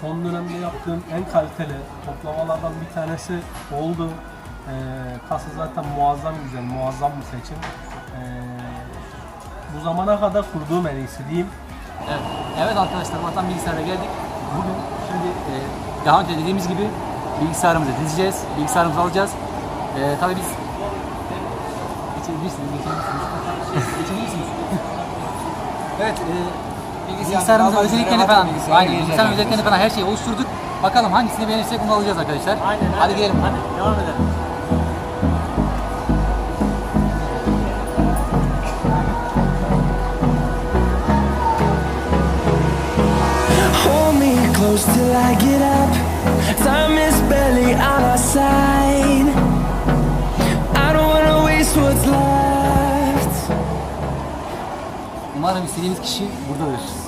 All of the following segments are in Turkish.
son dönemde yaptığım en kaliteli toplamalardan bir tanesi oldu. Ee, kasa zaten muazzam güzel, muazzam bir seçim. Ee, bu zamana kadar kurduğum en iyisi diyeyim. Evet, evet arkadaşlar Vatan Bilgisayar'a geldik. Bugün şimdi e, daha önce dediğimiz gibi bilgisayarımızı dizeceğiz, bilgisayarımızı alacağız. E, tabii biz geçebilirsiniz, geçebilirsiniz. geçebilirsiniz. evet, e, bilgisayarımızın özelliklerini falan, aynen, bilgisayarın özelliklerini falan her şeyi oluşturduk. Bakalım hangisini beğenirsek bunu alacağız arkadaşlar. Hadi gidelim. Hadi devam edelim. Hold me close till I get up. Time is barely on our side. I don't wanna waste what's left. Umarım istediğimiz kişi buradadır.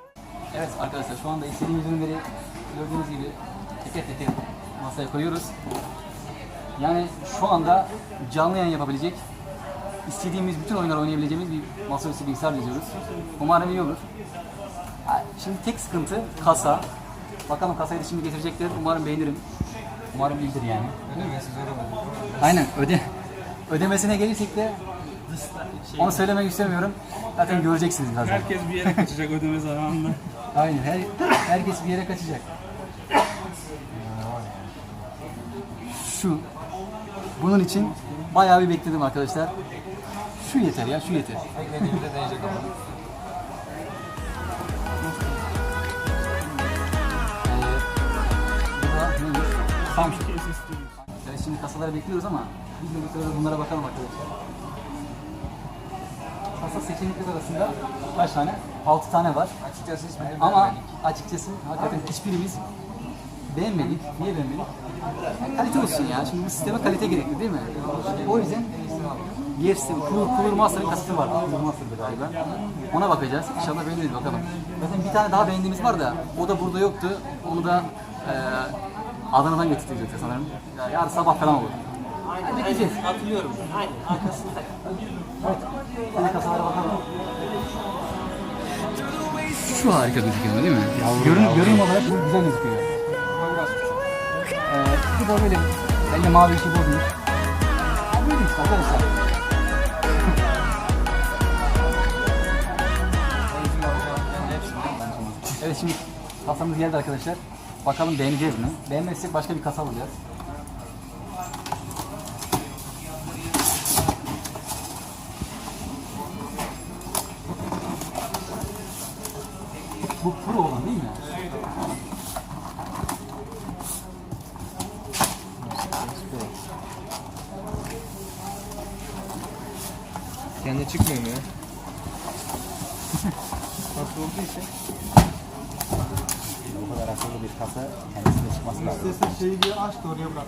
Evet arkadaşlar şu anda istediğimiz ürünleri gördüğünüz gibi teker teker masaya koyuyoruz. Yani şu anda canlı yayın yapabilecek, istediğimiz bütün oyunları oynayabileceğimiz bir masaüstü bilgisayar diziyoruz. Umarım iyi olur. Şimdi tek sıkıntı kasa. Bakalım kasayı da şimdi getirecekler. Umarım beğenirim. Umarım iyidir yani. Aynen öde. Ödemesine gelirsek de onu söylemek istemiyorum. Zaten göreceksiniz birazdan. Herkes bir yere kaçacak ödeme zamanında. Aynen. Her, herkes bir yere kaçacak. Şu. Bunun için bayağı bir bekledim arkadaşlar. Şu yeter ya, şu yeter. Değecek ama. Ee? Samsung. Evet şimdi kasaları bekliyoruz ama biz de bunlara bakalım arkadaşlar. Kasa seçenekler arasında kaç tane? 6 tane var. Açıkçası Ama beğenmedik. açıkçası hakikaten hiçbirimiz beğenmedik. Niye beğenmedik? Yani kalite olsun ya. Şimdi bu sisteme kalite gerekli değil mi? O yüzden yer sistemi, Cooler, Cooler Master'ın kaseti var. Cooler Master'dı galiba. Ona bakacağız. İnşallah beğeniriz bakalım. Zaten bir tane daha beğendiğimiz var da o da burada yoktu. Onu da eee Adana'dan getirdik sanırım. Ya, yarın sabah falan olur. Hadi bekleyeceğiz. Hatırlıyorum. Aynen arkasında. Evet. Bakalım. Şu harika gözüküyor değil mi? görün, görünüm olarak bu güzel gözüküyor. Ee, bu da böyle bence mavi işi bozmuş. Böyle işte arkadaşlar. evet şimdi kasamız geldi arkadaşlar. Bakalım beğeneceğiz mi? Beğenmezsek başka bir kasa alacağız. Bu pro olan değil mi? Kendi çıkmıyor mu ya? Nasıl olduğu için? Bu kadar akıllı bir kasa kendisine çıkması lazım. İstersen şeyi bir aç da oraya bırak.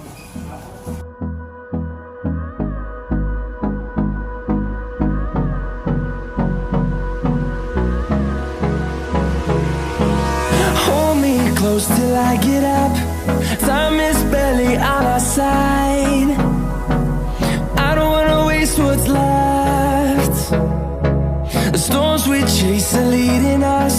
close till I get up. Time is barely on our side. I don't wanna waste what's left. The storms we chase are leading us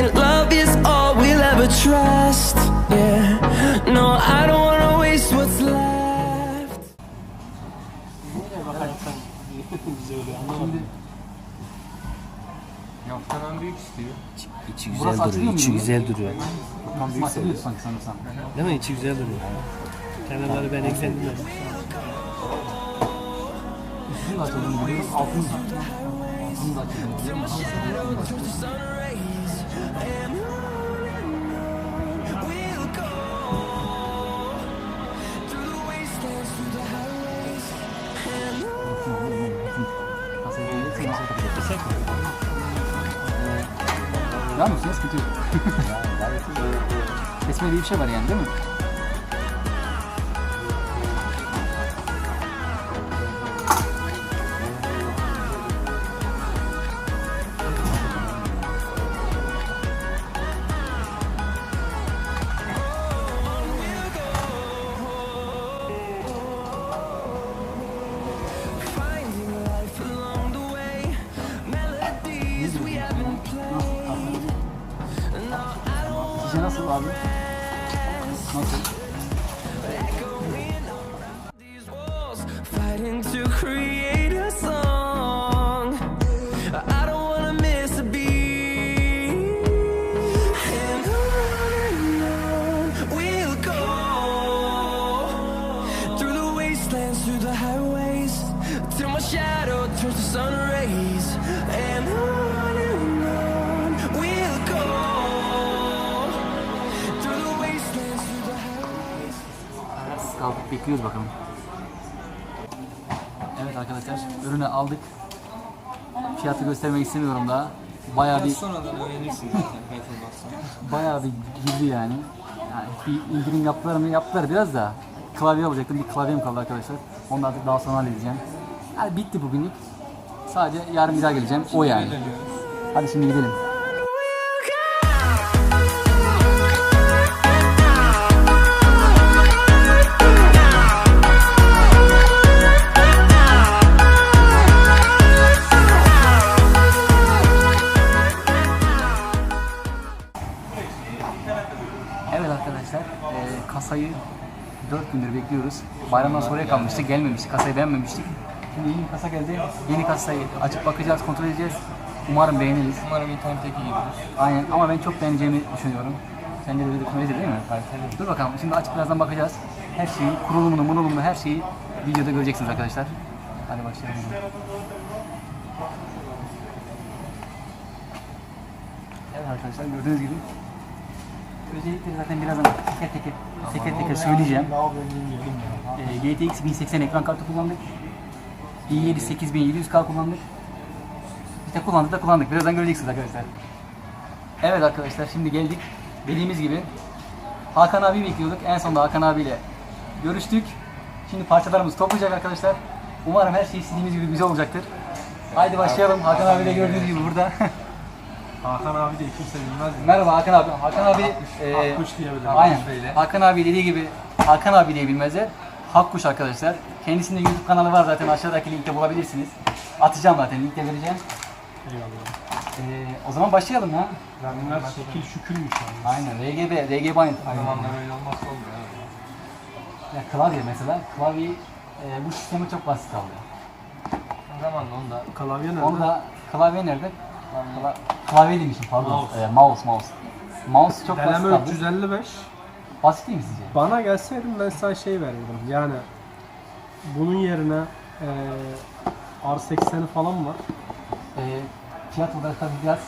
And love is all we'll ever trust. Yeah, no, I don't wanna waste what's left. Büyük istiyor. İçi güzel Burası duruyor, içi güzel duruyor. Tam açılıyor sanki sanırsam. Değil mi? İçi güzel duruyor. Kenarları ben eklendim de. Üstünün de biliyorum. Altının da altının da açıldığını Yok. Kesme diye bir şey var yani değil mi? Kaldık. Bekliyoruz bakalım. Evet arkadaşlar ürünü aldık. Fiyatı göstermek istemiyorum daha. Bayağı bir Sonradan öğrenirsin zaten performansını. bayağı bir girdi yani. Yani bir indirim yaptılar mı? Yaptılar biraz da. Klavye alacaktım. Bir klavyem kaldı arkadaşlar. Onu da artık daha sonra halledeceğim. Yani bitti bugünlük. Sadece yarın bir daha geleceğim. O yani. Hadi şimdi gidelim. 4 gündür bekliyoruz. Bayramdan sonraya kalmıştı, gelmemişti, kasayı beğenmemiştik. Şimdi yeni bir kasa geldi, yeni kasayı açıp bakacağız, kontrol edeceğiz. Umarım beğeniriz. Umarım internetteki gibidir. Aynen ama ben çok beğeneceğimi düşünüyorum. Sen de öyle değil mi? Dur bakalım, şimdi açıp birazdan bakacağız. Her şeyi, kurulumunu, kurulumunu, her şeyi videoda göreceksiniz arkadaşlar. Hadi başlayalım. Evet arkadaşlar gördüğünüz gibi Özellikle zaten birazdan teker teker teker teker söyleyeceğim. Ee, GTX 1080 ekran kartı kullandık. i7 8700K kullandık. İşte kullandık da kullandık. Birazdan göreceksiniz arkadaşlar. Evet arkadaşlar şimdi geldik. Dediğimiz gibi Hakan abi bekliyorduk. En sonunda Hakan abiyle görüştük. Şimdi parçalarımızı toplayacak arkadaşlar. Umarım her şey istediğimiz gibi güzel olacaktır. Haydi başlayalım. Hakan abi de gördüğünüz gibi burada. Hakan abi de kimse bilmez mi? Merhaba Hakan abi. Hakan abi e, Hakkuş diyebilirim. Aynen. Hakkuş Bey'le. Hakan abi dediği gibi Hakan abi diye bilmezler. Hakkuş arkadaşlar. Kendisinin YouTube kanalı var zaten aşağıdaki linkte bulabilirsiniz. Atacağım zaten linkte vereceğim. Eyvallah. E, o zaman başlayalım ya. Bunlar şekil şükürmüş yani. Aynen RGB, RGB aynı. O zamanlar öyle olmazsa olmuyor abi. Ya klavye mesela. Klavyeyi e, bu sistemi çok basit kaldı. O zaman da onda Klavye nerede? Onda klavye nerede? Kla, klavye demişim pardon. Mouse. E, mouse, mouse. Mouse çok basit Deneme kaldı. 355. Basit değil mi sizce? Bana gelseydim ben sana şey verirdim. Yani bunun yerine eee R80'i falan var. E, fiyat olarak tabii biraz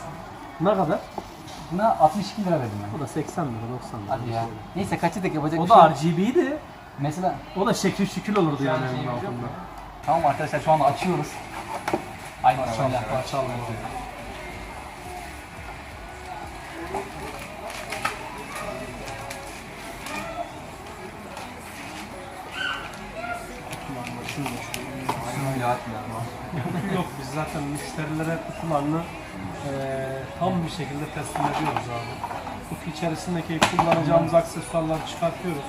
Ne kadar? Buna 62 lira verdim ben. O da 80 lira 90 lira. Hadi ya. Neyse kaçı tek yapacak O bir da şey yok. RGB'ydi. Mesela O da şekil şükül olurdu yani şey onun altında. tamam arkadaşlar şu anda açıyoruz. Haydi Açalım, başlayalım. açalım. Öyle atmıyor. Yok biz zaten müşterilere kutularını eee tam bir şekilde teslim ediyoruz abi. Kutu içerisindeki kullanacağımız aksesuarları çıkartıyoruz.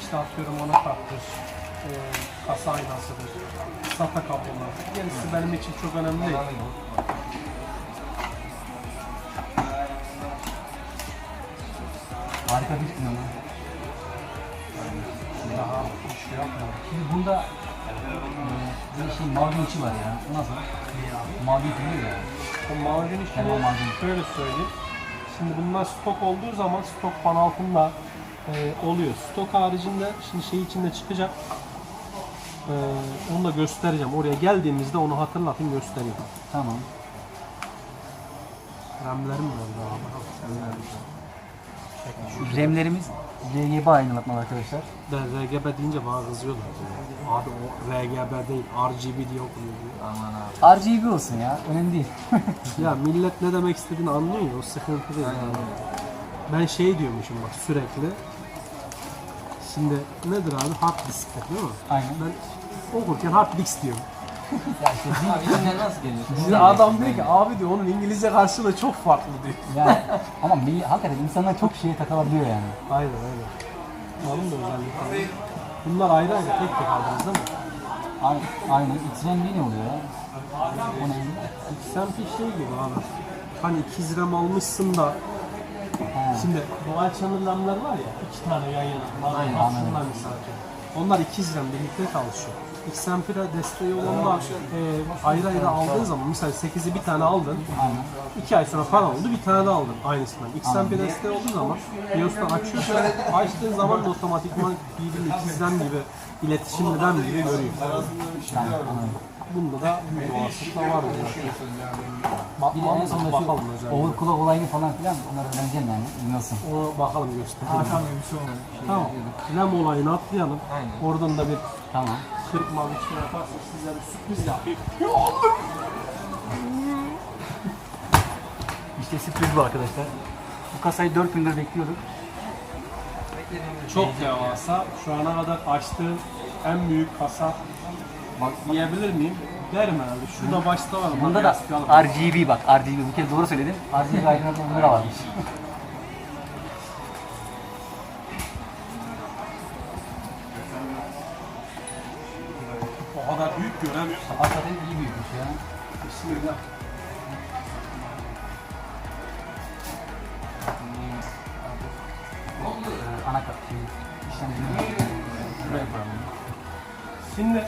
İşte atıyorum ona karttır, eee kasa aynasıdır, SATA kablolar. Gerisi benim için çok önemli değil. Harika bir film ama. Daha bir şey yapmadım. Şimdi bunda bir şey mavi içi var ya. O Nasıl? Mavi içi ya. O macun işini Tamam, macun. şöyle söyleyeyim. Şimdi bunlar stok olduğu zaman stok fan altında e, oluyor. Stok haricinde şimdi şey içinde çıkacak. E, onu da göstereceğim. Oraya geldiğimizde onu hatırlatın göstereyim. Tamam. RAM'lerim var daha. Şu RAM'lerimiz RGB aydınlatmalı arkadaşlar. Ben RGB deyince bana kızıyorlar. Abi o RGB değil RGB diye okunuyor diyor. Aman abi. RGB olsun ya. Önemli değil. Ya millet ne demek istediğini anlıyor ya o sıkıntı değil. Yani. Ben şey diyormuşum bak sürekli. Şimdi nedir abi? Hard disk değil mi? Aynen. Ben okurken hard disk diyorum. Abi içinden nasıl geliyor? Bize adam diyor ki abi diyor onun İngilizce karşılığı çok farklı diyor. Yani, ama milli, hakikaten insanlar çok şeye takılabiliyor yani. Aynen aynen. Onun da özellikleri. Bunlar ayrı ayrı tek tek aldınız değil mi? Aynen. Aynen. X-Ram ne oluyor ya? O ne? XMP şey gibi abi. Hani 2 RAM almışsın da Şimdi dual channel RAM'ler var ya iki tane yan yana. Aynen, misal. Onlar 2 RAM birlikte çalışıyor. XMP'de desteği olan da e, ayrı ayrı aldığın zaman misal 8'i bir tane aldın. Aynen. 2 ay sonra para oldu bir tane daha aldın aynısından. XMP desteği olduğu zaman BIOS'tan açıyorsun. Açtığın zaman da otomatikman birbirine ikizden gibi iletişimden gibi görüyor. Bunda da doğasında var zaten. Bir de en bakalım özellikle. overclock olayını falan filan onları öğreneceğim yani. Bilmiyorsun. Onu bakalım gösterelim. Bir şey. Tamam. RAM olayını atlayalım. Aynen. Oradan da bir Tamam. Kırpma bir şey yaparsak size bir sürpriz yapayım. İşte sürpriz bu arkadaşlar. Bu kasayı 4 gündür bekliyorduk. Çok devasa. Şu ana kadar açtığım en büyük kasa. Bak diyebilir miyim? Derim herhalde. Şurada başta var. Bunda da. RGB bak. RGB bir kere doğru söyledim. RGB aydınlatmaları da varmış. Bismillah. Anakart şey. Buraya koyalım. Şimdi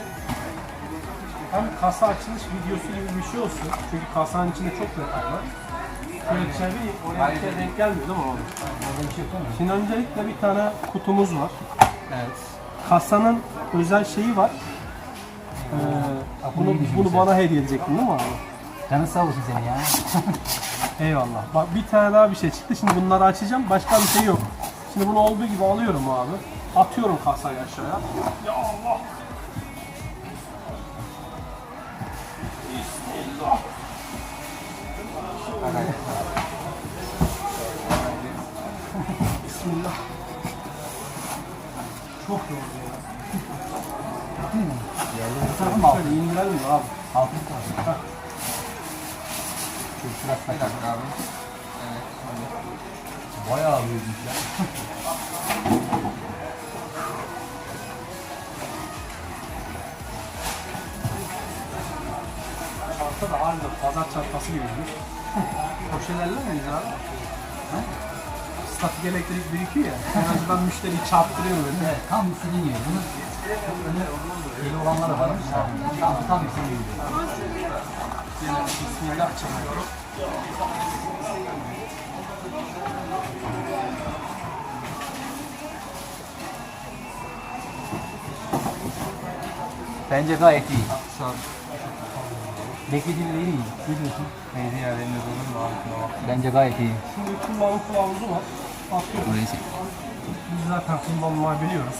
hem kasa açılış videosu gibi bir şey olsun. Çünkü kasanın içinde çok detay var. Şöyle çevireyim. Oraya bir şey denk gelmiyor değil mi oğlum? Şey? Şimdi öncelikle bir tane kutumuz var. Evet. Kasanın özel şeyi var. Ee, bunu, bunu bana hediye edecektin değil mi abi? Canın sağ olsun senin ya. Eyvallah. Bak bir tane daha bir şey çıktı. Şimdi bunları açacağım. Başka bir şey yok. Şimdi bunu olduğu gibi alıyorum abi. Atıyorum kasayı aşağıya. Ya Allah. Bismillah. Bismillah. Çok. Bu tarafı mı altı? Şöyle indirelim mi abi? Altı tarafı. Şu şurası Bir abi. Evet. bayağı büyükmüş ya. Çanta da harbiden pazar çantası gibiymiş. Poşelerle miyiz abi? Ha? Statik elektrik birikiyor ya. En azından müşteriyi çarptırıyor böyle. Evet, tam istediğin gibi. Çok önü eli olanları var. Tam, tam istediğin gibi. Bismillah çekiyorum. Bence gayet iyi. Beklediğim değil iyi. Ne diyorsun? neydi ya benim de? Bence gayet iyi. Şimdi kullanım kılavuzu var. Burayı. Biz zaten kullanmayı biliyoruz.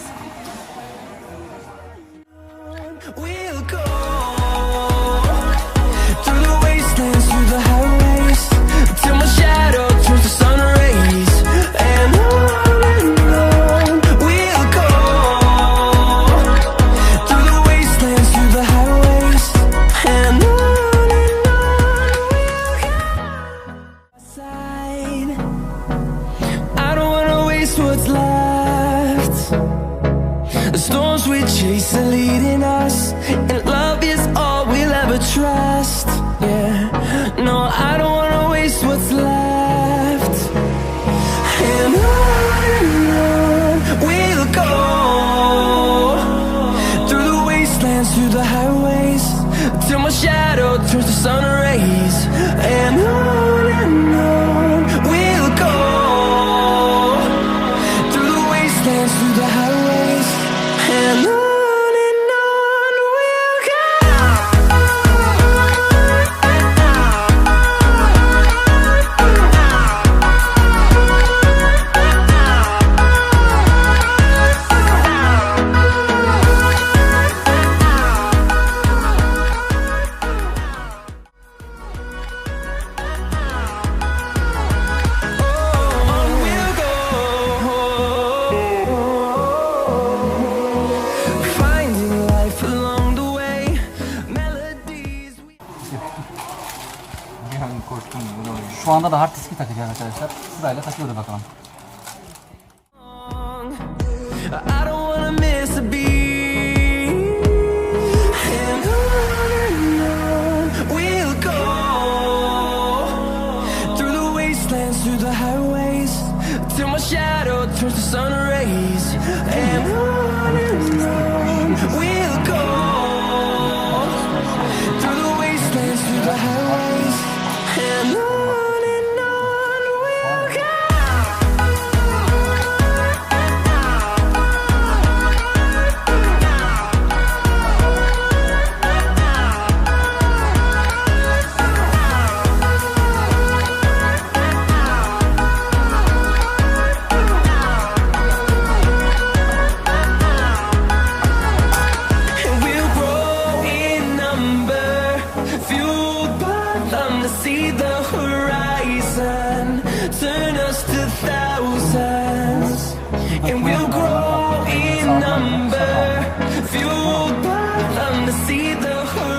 Anda da hard diski takacağız arkadaşlar. Sırayla takıyoruz bakalım. Through the highways, till my shadow turns to sun rays. And grow in number, fueled by them to see the horizon,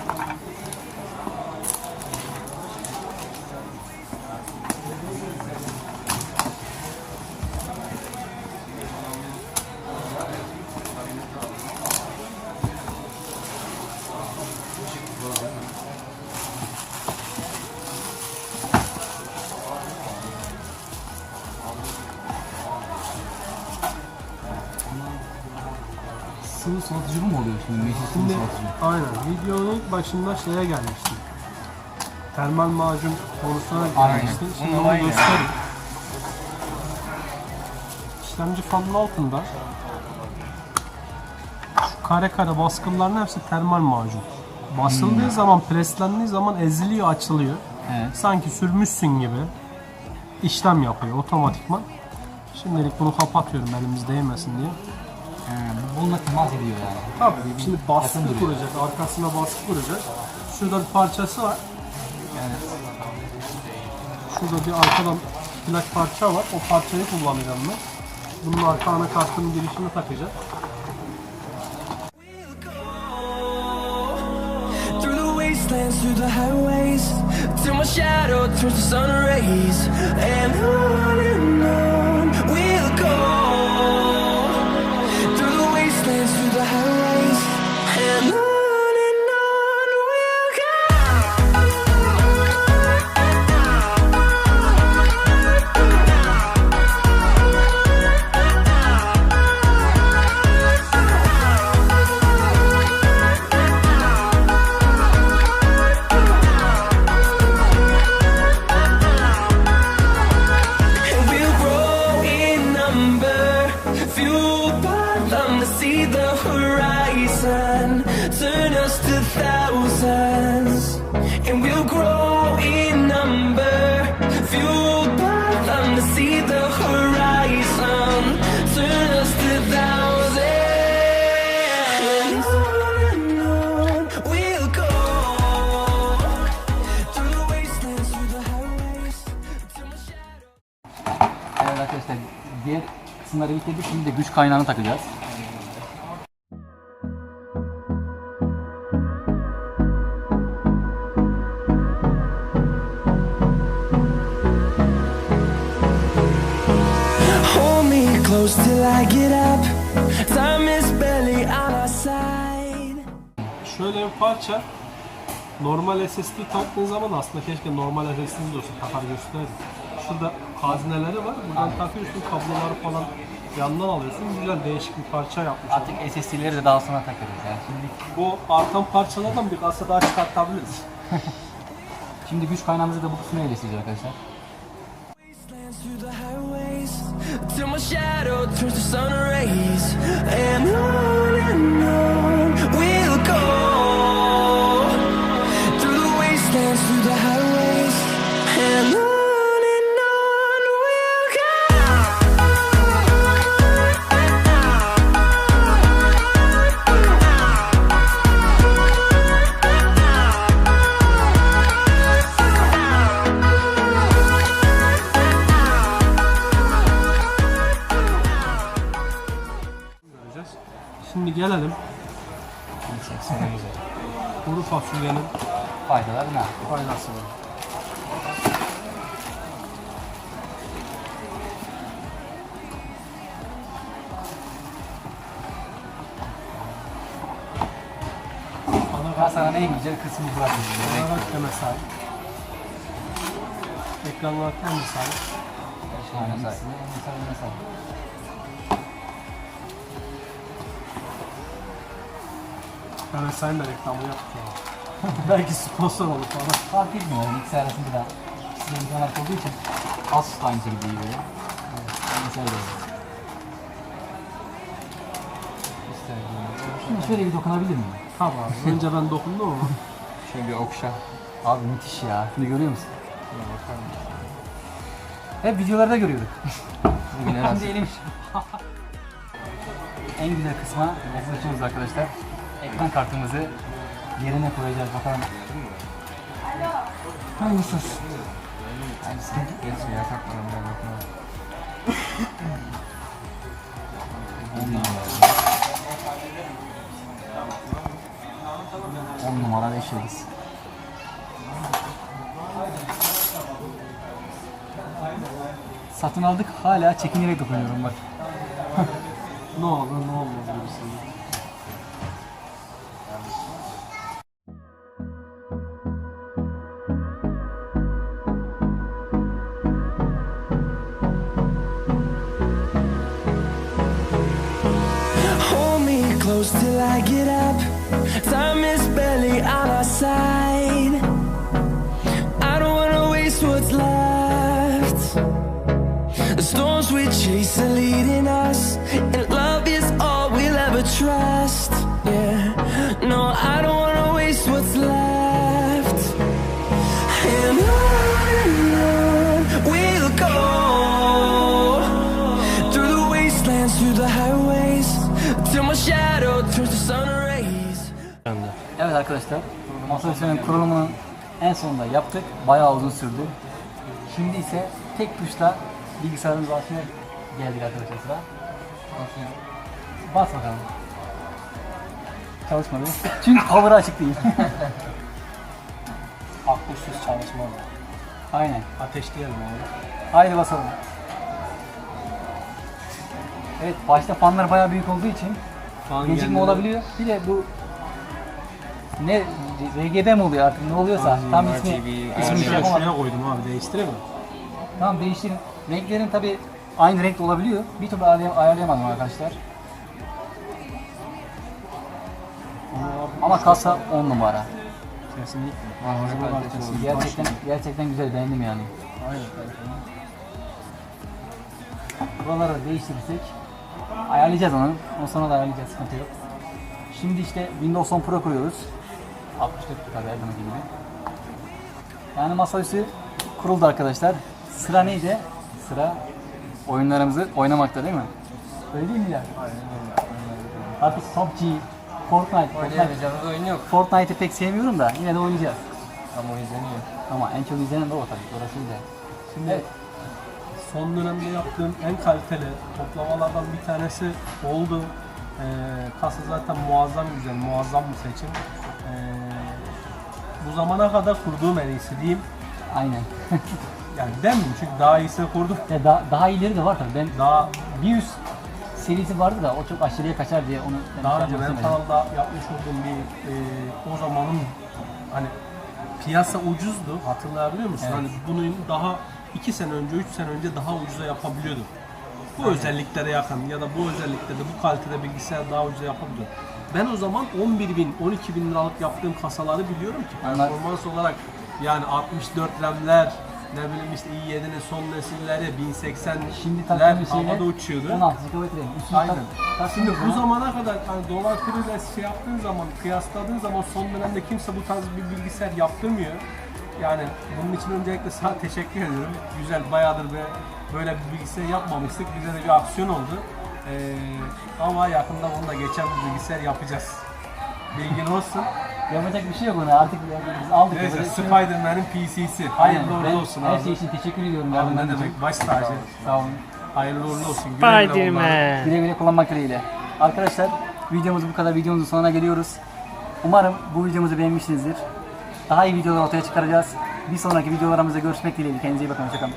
Sıvı soğutucu mu oluyor şimdi? Meşe sıvı Şimdi aynen videonun ilk başında şeye gelmiştim. Termal macun konusuna Aynen. gelmiştim. Şimdi Bunun onu göstereyim. İşlemci fanın altında şu kare kare baskıların hepsi termal macun. Basıldığı zaman, preslendiği zaman eziliyor, açılıyor. Evet. Sanki sürmüşsün gibi işlem yapıyor otomatikman. Şimdilik bunu kapatıyorum elimiz değmesin diye. He, bununla temas ediyor yani. Tabii şimdi baskı Yakın duruyor. kuracak, arkasına baskı kuracak. Şurada bir parçası var. Şurada bir arkadan plak parça var. O parçayı kullanacağım ben. Bunun arka anakartının girişine takacağım. Through the wastelands, through the highways, till my shadow turns to sun rays. And on and on Evet arkadaşlar diğer kısımları bitirdik. Şimdi de güç kaynağını takacağız. Parça normal SSD taktığın zaman aslında keşke normal SSD de olsa takar gösterdi. Şurada hazineleri var. Buradan takıyorsun kabloları falan yandan alıyorsun. Güzel değişik bir parça yapmış. Artık SSD'leri de daha sonra takarız yani. Şimdi, Bu artan parçalardan bir kasa daha çıkartabiliriz. şimdi güç kaynağımızı da bu kısmına yerleştireceğiz arkadaşlar. Till my shadow turns to sun rays, and on and on Şimdi gelelim kuru fasulyenin Faydalar ne? faydasına. Kasanın en güzel kısmı burası. Anarak deme sahip. Ekranlar kendi sahip. Şahane sayı. Mehmet Sayın da reklamı yaptı ya. Belki sponsor olur falan. Fark etmiyor. Yani ikisi arasında sizin imkanlar olduğu için az aynısı gibi iyi böyle. Mesela böyle. Şimdi şöyle bir dokunabilir miyim? Tamam abi. Önce ben dokundum ama. Şöyle bir okşa. Abi müthiş ya. Şunu görüyor musun? Hep videolarda görüyorduk. Bugün Şimdi iyiymiş. en güzel kısma yaklaşıyoruz arkadaşlar. Ekran kartımızı yerine koyacağız bakalım. Hangisi? Hangisi? geçmiyor ya takmadan ben bakma. On numara 5 yıldız. Satın aldık hala çekinerek dokunuyorum bak. ne olur ne olmaz gibisinden. I get up. Time is barely on our side. Arkadaşlar, masaüstünün kurulumunu en sonunda yaptık. Bayağı uzun sürdü. Şimdi ise tek tuşla bilgisayarın başına geldik arkadaşlar sıra. Bas bakalım. Çalışmadı. Çünkü power açık değil. Akuşsuz çalışma var. Aynen. Ateşleyelim abi. Haydi basalım. Evet, başta fanlar bayağı büyük olduğu için Fan gecikme olabiliyor. Bir de bu ne RGB mi oluyor artık ne oluyorsa tam ismi, RGB, ismini şey Şuraya, yapamadım. şuraya koydum abi değiştireyim mi? Tamam değiştirin. Renklerin tabi aynı renk olabiliyor. Bir türlü ayarlayam- ayarlayamadım arkadaşlar. Ama kasa 10 numara. Kesinlikle. Malzeme kalitesi. Gerçekten gerçekten güzel beğendim yani. Aynen. Buraları değiştirirsek ayarlayacağız onu. O sonra da ayarlayacağız sıkıntı yok. Şimdi işte Windows 10 Pro kuruyoruz. 64 tabi her zamanki gibi. Yani masaüstü kuruldu arkadaşlar. Sıra neydi? Sıra oyunlarımızı oynamakta değil mi? Öyle değil mi ya? Artık PUBG, Fortnite, Fortnite Oynayamayacağımız oyun yok. Fortnite'ı pek sevmiyorum da yine de oynayacağız. Ama o izleniyor. Ama en çok izlenen de o tabii. Orası öyle. Şimdi Evet. son dönemde yaptığım en kaliteli toplamalardan bir tanesi oldu. Ee, kasa zaten muazzam güzel, muazzam bir seçim. Ee, bu zamana kadar kurduğum en iyisi diyeyim. Aynen. Yani demeyeyim çünkü daha iyisini kurdum. Ya daha, daha iyileri de var tabii. Ben Daha bir üst serisi vardı da o çok aşırıya kaçar diye onu ben daha şey önce yapmak ben istemedim. kanalda yapmış olduğum bir e, o zamanın hani piyasa ucuzdu hatırlayabiliyor musun? Evet. Hani bunun daha 2 sene önce 3 sene önce daha ucuza yapabiliyorduk. Bu özelliklere yakın ya da bu özelliklerde bu kalitede bilgisayar daha ucuza yapabiliyorduk. Ben o zaman 11 bin, 12 bin liralık yaptığım kasaları biliyorum ki performans olarak yani 64 RAM'ler, ne bileyim işte i7'nin son nesilleri, 1080'ler Şimdi şeyler havada uçuyordu. 16 GB Aynen. Şimdi bu zaman- zamana kadar hani dolar kuruyla şey yaptığın zaman, kıyasladığın zaman son dönemde kimse bu tarz bir bilgisayar yaptırmıyor. Yani bunun için öncelikle sana teşekkür ediyorum. Güzel, bayağıdır böyle bir bilgisayar yapmamıştık. Bize de bir aksiyon oldu. Ee, ama yakında bunu da geçen bir bilgisayar yapacağız. Bilgin olsun. Yapacak bir şey yok ona artık biz aldık. Neyse, Böyle- Spider-Man'in PC'si. Hayırlı uğurlu olsun Her abi. şey için teşekkür ediyorum. Abi yardımlarınız ne için. demek, baş tacı. Sağ olun. Hayırlı uğurlu olsun. Güle güle kullan. Spiderman. Güle güle kullanmak dileğiyle. Arkadaşlar videomuz bu kadar. Videomuzun sonuna geliyoruz. Umarım bu videomuzu beğenmişsinizdir. Daha iyi videolar ortaya çıkaracağız. Bir sonraki videolarımızda görüşmek dileğiyle. Kendinize iyi bakın. Hoşçakalın.